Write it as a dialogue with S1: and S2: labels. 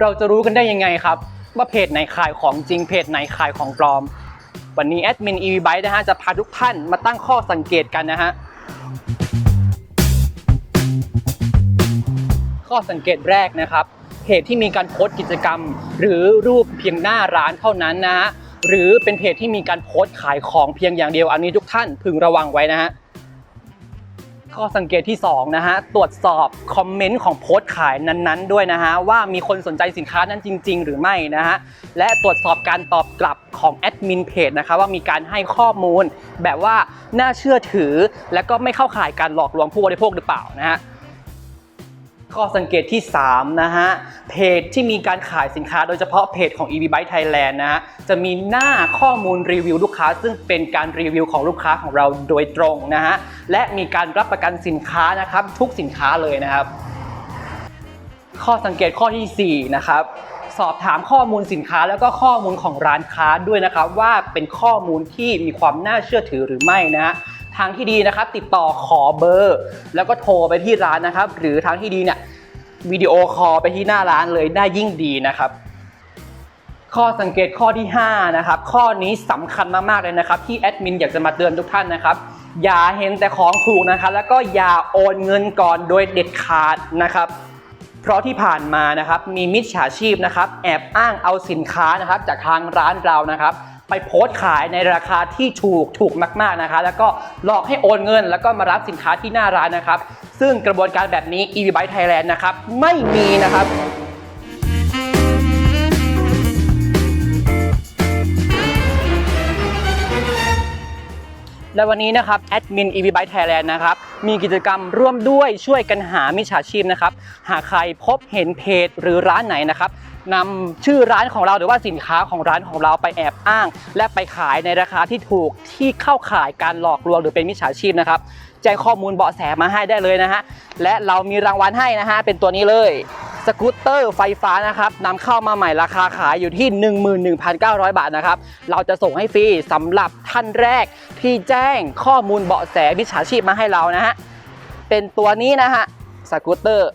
S1: เราจะรู้กันได้ยังไงครับ ว่าเพจไหนขายของจริงเพจไหนขายของปลอม วันนี้แอดมิน EV Byte นะฮะจะพาทุกท่านมาตั้งข้อสังเกตกันนะฮะข้อสังเกตแรกนะครับเพจที่มีการโพสต์กิจกรรม หรือรูปเพียงหน้าร้านเท่านั้นนะฮะหรือเป็นเพจที่มีการโพสต์ขายของเพียงอย่างเดียวอันนี้ทุกท่านพึงระวังไว้นะฮะ ข้อสังเกตที่สองนะฮะ ตรวจสอบคอมเมนต์ของโพสต์ขายนั้นๆ ด้วยนะฮะ ว่ามีคนสนใจสินค้านั้นจริง ๆ หรือไม่นะฮะ และตรวจสอบการตอบกลับของแอดมินเพจนะคะว่ามีการให้ข้อมูล แบบว่าน่าเชื่อถือ และก็ไม่เข้าข่ายการหลอกลวงผู้บริโภคหรือเปล่านะฮะ ข้อสังเกตที่ 3 นะฮะ เพจที่มีการขายสินค้าโดยเฉพาะเพจของ EV Byte Thailand นะฮะ จะมีหน้าข้อมูลรีวิวลูกค้า ซึ่งเป็นการรีวิวของลูกค้าของเราโดยตรงนะฮะ และมีการรับประกันสินค้านะครับ ทุกสินค้าเลยนะครับ ข้อสังเกตข้อทีสี่4 นะครับสอบถามข้อมูลสินค้าแล้วก็ข้อมูลของร้านค้าด้วยนะครับว่าเป็นข้อมูลที่มีความน่าเชื่อถือหรือไม่นะฮะ ทางที่ดีนะครับติดต่อขอเบอร์ แล้วก็โทรไปที่ร้านนะครับ หรือทางที่ดีเนี่ยวิดีโอคอลไปที่หน้าร้านเลยได้ยิ่งดีนะครับ ข้อสังเกตข้อที่ 5 นะครับ ข้อนี้สำคัญมากๆเลยนะครับ ที่แอดมินอยากจะมาเตือนทุกท่านนะครับ อย่าเห็นแต่ของถูกนะครับ แล้วก็อย่าโอนเงินก่อนโดยเด็ดขาดนะครับเพราะที่ผ่านมานะครับมีมิจฉาชีพนะครับ แอบอ้างเอาสินค้านะครับ จากทางร้านเรานะครับ ไปโพสต์ขายในราคาที่ถูกถูกมาก ๆนะคะ แล้วก็หลอกให้โอนเงิน แล้วก็มารับสินค้าที่หน้าร้านนะครับ ซึ่งกระบวนการแบบนี้ EV Byte Thailand นะครับไม่มีนะครับและวันนี้นะครับแอดมิน EV b y Thailand นะครับมีกิจกรรมร่วมด้วยช่วยกันหามิจฉาชีพนะครับหากใครพบเห็นเพจหรือร้านไหนนะครับ นำชื่อร้านของเราหรือว่าสินค้าของร้านของเราไปแอบอ้าง และไปขายในราคาที่ถูกที่เข้าข่ายการหลอกลวงหรือเป็นมิจฉาชีพนะครับแจ้งข้อมูลเบาะแสมาให้ได้เลยนะฮะและเรามีรางวัลให้นะฮะเป็นตัวนี้เลยสกูตเตอร์ไฟฟ้านะครับนำเข้ามาใหม่ราคาขายอยู่ที่ 11,900 บาทนะครับ เราจะส่งให้ฟรีสำหรับท่านแรกที่แจ้งข้อมูลเบาะแสมิจฉาชีพมาให้เรานะฮะ เป็นตัวนี้นะฮะสกูตเตอร์